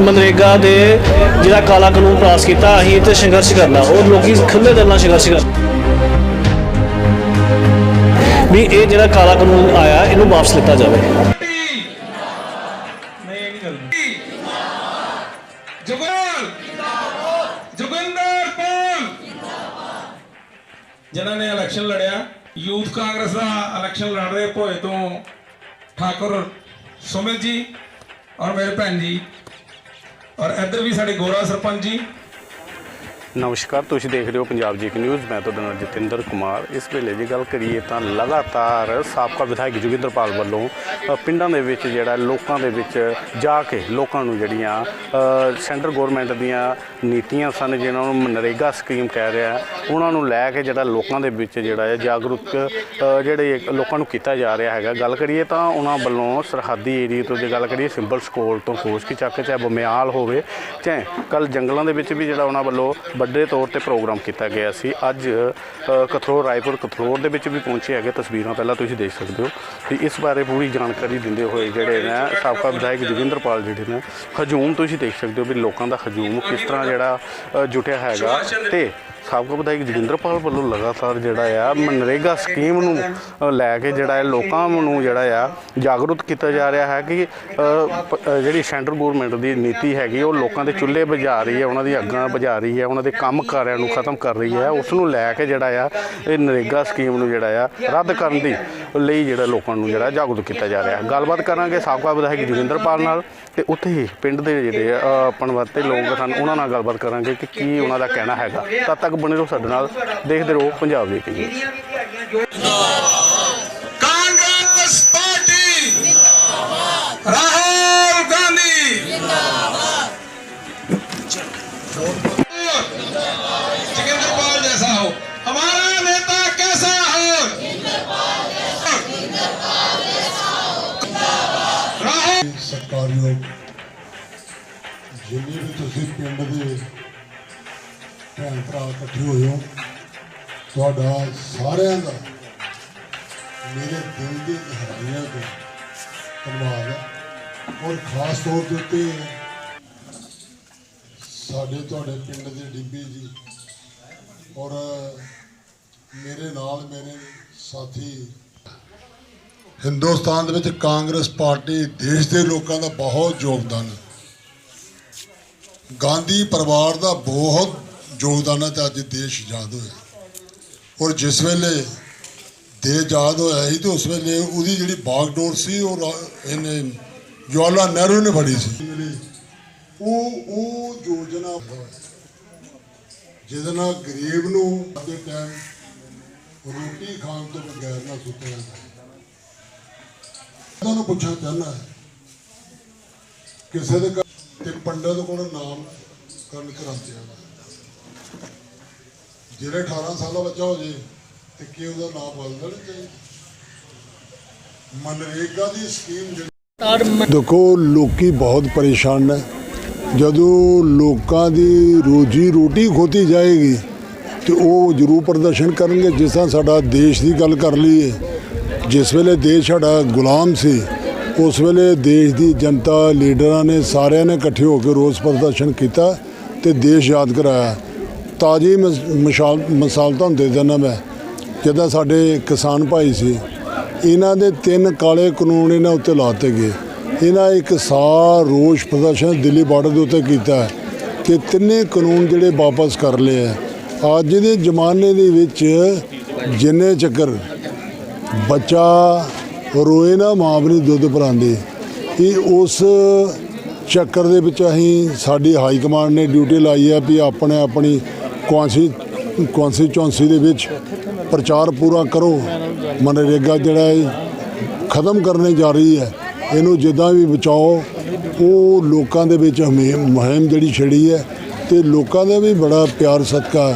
ਮਨਰੇਗਾ ਦੇ ਜਿਹੜਾ ਕਾਲਾ ਕਾਨੂੰਨ ਪਾਸ ਕੀਤਾ, ਅਸੀਂ ਤੇ ਸੰਘਰਸ਼ ਕਰਨਾ। ਉਹ ਲੋਕੀ ਖੁੱਲੇ ਦਿਲ ਨਾਲ ਸੰਘਰਸ਼ ਕਰ ਵੀ ਇਹ ਜਿਹੜਾ ਕਾਲਾ ਕਾਨੂੰਨ ਆਇਆ, ਇਹਨੂੰ ਵਾਪਸ ਲਿੱਤਾ ਜਾਵੇ। ਜਿਨ੍ਹਾਂ ਨੇ ਇਲੈਕਸ਼ਨ ਲੜਿਆ, ਯੂਥ ਕਾਂਗਰਸ ਦਾ ਇਲੈਕਸ਼ਨ ਲੜ ਰਹੇ ਭੋਏ ਤੋਂ ਠਾਕੁਰ ਸੁਮਿਤ ਜੀ ਔਰ ਮੇਰੇ ਭੈਣ ਜੀ। ਔਰ ਇੱਧਰ ਵੀ ਸਾਡੇ ਗੋਰਾ ਸਰਪੰਚ ਜੀ ਨਮਸਕਾਰ, ਤੁਸੀਂ ਦੇਖ ਰਹੇ ਹੋ ਪੰਜਾਬ ਜੀਕ ਨਿਊਜ਼। ਮੈਂ ਤੁਹਾਡਾ ਨਾਲ ਜਤਿੰਦਰ ਕੁਮਾਰ। ਇਸ ਵੇਲੇ ਜੇ ਗੱਲ ਕਰੀਏ ਤਾਂ ਲਗਾਤਾਰ ਸਾਬਕਾ ਵਿਧਾਇਕ ਜੋਗਿੰਦਰਪਾਲ ਵੱਲੋਂ ਪਿੰਡਾਂ ਦੇ ਵਿੱਚ ਜਿਹੜਾ, ਲੋਕਾਂ ਦੇ ਵਿੱਚ ਜਾ ਕੇ ਲੋਕਾਂ ਨੂੰ ਜਿਹੜੀਆਂ ਸੈਂਟਰ ਗਵਰਨਮੈਂਟ ਦੀਆਂ ਨੀਤੀਆਂ ਸਨ, ਜਿਨ੍ਹਾਂ ਨੂੰ ਮਨਰੇਗਾ ਸਕੀਮ ਕਹਿ ਰਿਹਾ ਉਹਨਾਂ ਨੂੰ ਲੈ ਕੇ ਜਿਹੜਾ ਲੋਕਾਂ ਦੇ ਵਿੱਚ ਜਿਹੜਾ ਹੈ ਜਾਗਰੂਕ ਜਿਹੜੇ ਲੋਕਾਂ ਨੂੰ ਕੀਤਾ ਜਾ ਰਿਹਾ ਹੈਗਾ। ਗੱਲ ਕਰੀਏ ਤਾਂ ਉਹਨਾਂ ਵੱਲੋਂ ਸਰਹੱਦੀ ਏਰੀਆ ਤੋਂ ਜੇ ਗੱਲ ਕਰੀਏ, ਸਿੰਬਲ ਸਕੂਲ ਤੋਂ ਕੋਸ਼ਕੀ ਚੱਕ, ਚਾਹੇ ਬਮਿਆਲ ਹੋਵੇ, ਚਾਹੇ ਕੱਲ ਜੰਗਲਾਂ ਦੇ ਵਿੱਚ ਵੀ ਜਿਹੜਾ ਉਹਨਾਂ ਵੱਲੋਂ ਵੱਡੇ ਤੌਰ ਤੇ ਪ੍ਰੋਗਰਾਮ ਕੀਤਾ ਗਿਆ ਸੀ। ਅੱਜ ਅ, ਕਥਰੋਰ ਰਾਏਪੁਰ ਕਥਰੋਰ ਦੇ ਵਿੱਚ ਵੀ ਪਹੁੰਚੇ ਹੈਗੇ। ਤਸਵੀਰਾਂ ਪਹਿਲਾਂ ਤੁਸੀਂ ਦੇਖ ਸਕਦੇ ਹੋ। ਤੇ ਇਸ ਬਾਰੇ ਪੂਰੀ ਜਾਣਕਾਰੀ ਦਿੰਦੇ ਹੋਏ ਜਿਹੜੇ ਨੇ ਸਾਬਕਾ ਵਿਧਾਇਕ ਜੋਗਿੰਦਰਪਾਲ ਜਿਹੜੇ ਨੇ ਹਜੂਮ ਤੁਸੀਂ ਦੇਖ ਸਕਦੇ ਹੋ ਵੀ ਲੋਕਾਂ ਦਾ ਹਜੂਮ ਕਿਸ ਤਰ੍ਹਾਂ ਜਿਹੜਾ ਅ, ਜੁਟਿਆ ਹੈਗਾ। ਤੇ ਸਾਬਕਾ ਵਿਧਾਇਕ ਜੋਗਿੰਦਰਪਾਲ ਵੱਲੋਂ ਲਗਾਤਾਰ ਜਿਹੜਾ ਆ ਮਨਰੇਗਾ ਸਕੀਮ ਨੂੰ ਲੈ ਕੇ ਜਿਹੜਾ ਹੈ ਲੋਕਾਂ ਨੂੰ ਜਿਹੜਾ ਆ ਜਾਗਰੂਕ ਕੀਤਾ ਜਾ ਰਿਹਾ ਹੈ ਕਿ ਪ- ਜਿਹੜੀ ਸੈਂਟਰ ਗਵਰਨਮੈਂਟ ਦੀ ਨੀਤੀ ਹੈਗੀ, ਉਹ ਲੋਕਾਂ ਦੇ ਚੁੱਲ੍ਹੇ ਬੁਝਾ ਰਹੀ ਹੈ, ਉਹਨਾਂ ਦੀ ਅੱਗਾਂ ਬੁਝਾ ਰਹੀ ਹੈ, ਉਹਨਾਂ ਦੇ ਕੰਮ ਕਾਰਿਆਂ ਨੂੰ ਖਤਮ ਕਰ ਰਹੀ ਹੈ। ਉਸ ਨੂੰ ਲੈ ਕੇ ਜਿਹੜਾ ਆ ਇਹ ਨਰੇਗਾ ਸਕੀਮ ਨੂੰ ਜਿਹੜਾ ਆ ਰੱਦ ਕਰਨ ਦੀ ਲਈ ਜਿਹੜਾ ਲੋਕਾਂ ਨੂੰ ਜਿਹੜਾ ਜਾਗਰੂਕ ਕੀਤਾ ਜਾ ਰਿਹਾ ਹੈ। ਗੱਲਬਾਤ ਕਰਾਂਗੇ ਸਾਬਕਾ ਵਿਧਾਇਕ ਜੋਗਿੰਦਰਪਾਲ ਨਾਲ ਤੇ ਉੱਥੇ ਹੀ ਪਿੰਡ ਦੇ ਜਿਹੜੇ ਆ ਪਣਵਰਤੇ ਲੋਕ ਹਨ, ਉਹਨਾਂ ਨਾਲ ਗੱਲਬਾਤ ਕਰਾਂਗੇ ਕਿ ਕੀ ਉਹਨਾਂ ਦਾ ਕਹਿਣਾ ਹੈਗਾ। ਤਦ ਤੱਕ ਬਣੇ ਰਹੋ ਸਾਡੇ ਨਾਲ ਦੇਖਦੇ ਰਹੋ ਪੰਜਾਬ ਦੀ ਟੀਵੀ ਕਾਂਗਰਸ ਪਾਰਟੀ ਰਾਹੁਲ ਗਾਂਧੀ जगेंद्रपाल जैसा हो हमारा नेता कैसा हो राहुल ਸਰਕਾਰਯੋਗ ਜਿੰਨੇ ਵੀ ਤੁਸੀਂ ਪਿੰਡ ਦੇ ਭੈਣ ਭਰਾ ਇਕੱਠੇ ਹੋਏ ਹੋ। ਤੁਹਾਡਾ ਸਾਰਿਆਂ ਦਾ ਮੇਰੇ ਦਿਲ ਦੀ ਗਹਿਰਾਈਆਂ ਤੋਂ ਧੰਨਵਾਦ ਹੈ। ਔਰ ਖਾਸ ਤੌਰ ਦੇ ਉੱਤੇ ਸਾਡੇ ਤੁਹਾਡੇ ਪਿੰਡ ਦੇ ਡਿੱਬੀ ਜੀ ਔਰ ਮੇਰੇ ਨਾਲ ਮੇਰੇ ਸਾਥੀ ਹਿੰਦੁਸਤਾਨ ਦੇ ਵਿੱਚ ਕਾਂਗਰਸ ਪਾਰਟੀ ਦੇਸ਼ ਦੇ ਲੋਕਾਂ ਦਾ ਬਹੁਤ ਯੋਗਦਾਨ ਹੈ। ਗਾਂਧੀ ਪਰਿਵਾਰ ਦਾ ਬਹੁਤ ਯੋਗਦਾਨਾਂ ਤੇ ਅੱਜ ਦੇਸ਼ ਆਜ਼ਾਦ ਹੋਇਆ। ਔਰ ਜਿਸ ਵੇਲੇ ਦੇਸ਼ ਆਜ਼ਾਦ ਹੋਇਆ ਸੀ ਤੇ ਉਸ ਵੇਲੇ ਉਹਦੀ ਜਿਹੜੀ ਬਾਗਡੋਰ ਸੀ, ਉਹ ਰਾ- ਇਹਨੇ ਜਵਾਹਰਲਾਲ ਨਹਿਰੂ ਨੇ ਫੜੀ ਸੀ। ਉਹ ਉਹ ਯੋਜਨਾ ਜਿਹਦੇ ਨਾਲ ਗਰੀਬ ਨੂੰ ਦੇ ਟਾਈਮ ਰੋਟੀ ਖਾਣ ਤੋਂ ਬਗੈਰ ਨਾ ਸੁੱਤਿਆ ਜਾਂਦਾ ਤੁਹਾਨੂੰ ਪੁੱਛਣਾ ਚਾਹੁੰਦਾ ਕਿਸੇ ਦੇ ਘਰ ਤੇ ਪੰਡਤ ਕੋਲ ਨਾਮ ਕਰਨ ਕਰਾਉਂਦੇ ਆ। ਜਿਹੜੇ 18 ਸਾਲ ਦਾ ਬੱਚਾ ਹੋ ਜੇ ਤੇ ਕੀ ਉਹਦਾ ਨਾਮ ਬਦਲਣਾ ਨਹੀਂ ਚਾਹੀਦਾ? ਮਨਰੇਗਾ ਦੀ ਸਕੀਮ ਜਿਹੜੀ ਦੇਖੋ ਲੋਕੀ ਬਹੁਤ ਪਰੇਸ਼ਾਨ ਨੇ। ਜਦੋਂ ਲੋਕਾਂ ਦੀ ਰੋਜੀ ਰੋਟੀ ਖੋਤੀ ਜਾਏਗੀ ਤੇ ਉਹ ਜ਼ਰੂਰ ਪ੍ਰਦਰਸ਼ਨ ਕਰਨਗੇ ਜਿਸ ਤਰ੍ਹਾਂ ਸਾਡਾ ਦੇਸ਼ ਦੀ ਗੱਲ ਕਰ ਲਈਏ। ਜਿਸ ਵੇਲੇ ਦੇਸ਼ ਸਾਡਾ ਗੁਲਾਮ ਸੀ ਉਸ ਵੇਲੇ ਦੇਸ਼ ਦੀ ਜਨਤਾ ਲੀਡਰਾਂ ਨੇ ਸਾਰਿਆਂ ਨੇ ਇਕੱਠੇ ਹੋ ਕੇ ਰੋਸ ਪ੍ਰਦਰਸ਼ਨ ਕੀਤਾ ਤੇ ਦੇਸ਼ ਯਾਦ ਕਰਾਇਆ। ਤਾਜੀ ਮਿਸ- ਮਿਸਾਲ ਮਿਸਾਲ ਤੁਹਾਨੂੰ ਦੇ ਦਿੰਦਾ ਮੈਂ। ਜਿੱਦਾਂ ਸਾਡੇ ਕਿਸਾਨ ਭਾਈ ਸੀ, ਇਹਨਾਂ ਦੇ ਤਿੰਨ ਕਾਲੇ ਕਾਨੂੰਨ ਇਹਨਾਂ ਉੱਤੇ ਲਾਤੇ ਗਏ। ਇਹਨਾਂ ਇੱਕ ਸਾਰ ਰੋਸ਼ ਪ੍ਰਦਰਸ਼ਨ ਦਿੱਲੀ ਬਾਰਡਰ ਦੇ ਉੱਤੇ ਕੀਤਾ ਹੈ ਕਿ ਤਿੰਨੇ ਕਾਨੂੰਨ ਜਿਹੜੇ ਵਾਪਸ ਕਰ ਲਏ ਆ ਅੱਜ ਦੇ ਜ਼ਮਾਨੇ ਦੇ ਵਿੱਚ ਜਿੰਨੇ ਚੱਕਰ ਬੱਚਾ ਰੋਏ ਨਾ ਮਾਂ ਵੀ ਨਹੀਂ ਦੁੱਧ ਪਿਲਾਉਂਦੀ ਇਹ ਉਸ ਚੱਕਰ ਦੇ ਵਿੱਚ ਅਸੀਂ ਸਾਡੀ ਹਾਈ ਕਮਾਂਡ ਨੇ ਡਿਊਟੀ ਲਾਈ ਹੈ ਵੀ ਆਪਣੇ ਆਪਣੀ ਕੁਆਸੀ, ਕੁਆਂਸੀ ਚੌਂਸੀ ਦੇ ਵਿੱਚ ਪ੍ਰਚਾਰ ਪੂਰਾ ਕਰੋ। ਮਨਰੇਗਾ ਜਿਹੜਾ ਹੈ, ਖਤਮ ਕਰਨੇ ਜਾ ਰਹੀ ਹੈ। ਇਹਨੂੰ ਜਿੱਦਾਂ ਵੀ ਬਚਾਓ, ਉਹ ਲੋਕਾਂ ਦੇ ਵਿੱਚ ਹਮੇ- ਮੁਹਿੰਮ ਜਿਹੜੀ ਛੜੀ ਹੈ ਤੇ ਲੋਕਾਂ ਦਾ ਵੀ ਬੜਾ ਪਿਆਰ ਸਦਕਾ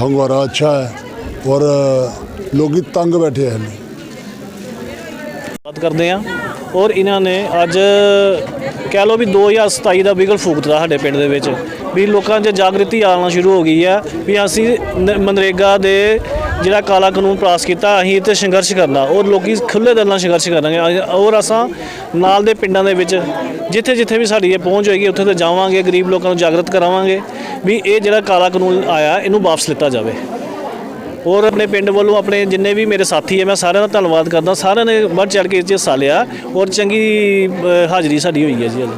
ਹੰਗਾਰਾ ਅੱਛਾ ਹੈ ਔਰ ਲੋਕੀ ਤੰਗ ਬੈਠੇ ਹਨ ਬਾਤ ਕਰਦੇ ਆ ਔਰ ਇਹਨਾਂ ਨੇ ਅੱਜ ਕਹਿ ਲਓ ਵੀ 2027 ਦਾ ਬਿਗਲ ਫੂਕਤਾ ਸਾਡੇ ਪਿੰਡ ਦੇ ਵਿੱਚ। ਵੀ ਲੋਕਾਂ 'ਚ ਜਾਗ੍ਰਿਤੀ ਆਉਣਾ ਸ਼ੁਰੂ ਹੋ ਗਈ ਆ ਵੀ ਅਸੀਂ ਨ- ਮਨਰੇਗਾ ਦੇ ਜਿਹੜਾ ਕਾਲਾ ਕਾਨੂੰਨ ਪਾਸ ਕੀਤਾ ਅਸੀਂ ਤੇ ਸੰਘਰਸ਼ ਕਰਨਾ। ਔਰ ਲੋਕੀ ਖੁੱਲੇ ਦਿਲ ਨਾਲ ਸੰਘਰਸ਼ ਕਰਾਂਗੇ। ਅ- ਔਰ ਅਸਾਂ ਨਾਲ ਦੇ ਪਿੰਡਾਂ ਦੇ ਵਿੱਚ ਜਿੱਥੇ ਜਿੱਥੇ ਵੀ ਸਾਡੀ ਇਹ ਪਹੁੰਚ ਹੋਏਗੀ ਉੱਥੇ ਤੇ ਜਾਵਾਂਗੇ ਗਰੀਬ ਲੋਕਾਂ ਨੂੰ ਜਾਗਰਤ ਕਰਾਵਾਂਗੇ ਵੀ ਇਹ ਜਿਹੜਾ ਕਾਲਾ ਕਾਨੂੰਨ ਆਇਆ ਇਹਨੂੰ ਵਾਪਸ ਲਿੱਤਾ ਜਾਵੇ। ਔਰ ਆਪਣੇ ਪਿੰਡ ਵੱਲੋਂ ਆਪਣੇ ਜਿੰਨੇ ਵੀ ਮੇਰੇ ਸਾਥੀ ਹੈ ਮੈਂ ਸਾਰਿਆਂ ਦਾ ਧੰਨਵਾਦ ਕਰਦਾ। ਸਾਰਿਆਂ ਨੇ ਵੱਧ ਚੜ ਕੇ ਇਸ 'ਚ ਹਿੱਸਾ ਲਿਆ। ਔਰ ਚੰਗੀ ਅ, ਹਾਜ਼ਰੀ ਸਾਡੀ ਹੋਈ ਹੈ ਜੀ ਅੱਜ